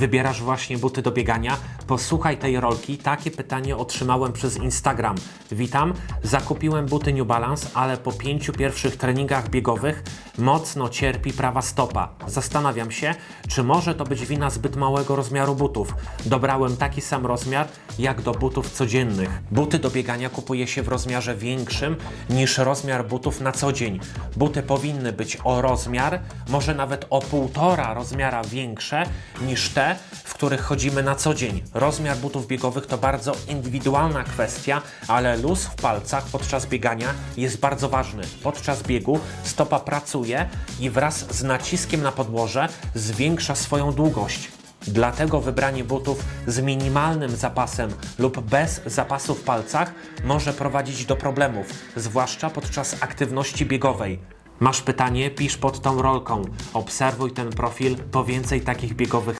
Wybierasz właśnie buty do biegania? Posłuchaj tej rolki. Takie pytanie otrzymałem przez Instagram. Witam, zakupiłem buty New Balance, ale po pięciu pierwszych treningach biegowych mocno cierpi prawa stopa. Zastanawiam się, czy może to być wina zbyt małego rozmiaru butów. Dobrałem taki sam rozmiar jak do butów codziennych. Buty do biegania kupuje się w rozmiarze większym niż rozmiar butów na co dzień. Buty powinny być o rozmiar, może nawet o półtora rozmiara większe niż te, w których chodzimy na co dzień. Rozmiar butów biegowych to bardzo indywidualna kwestia, ale luz w palcach podczas biegania jest bardzo ważny. Podczas biegu stopa pracuje i wraz z naciskiem na podłoże zwiększa swoją długość. Dlatego wybranie butów z minimalnym zapasem lub bez zapasu w palcach może prowadzić do problemów, zwłaszcza podczas aktywności biegowej. Masz pytanie? Pisz pod tą rolką. Obserwuj ten profil po więcej takich biegowych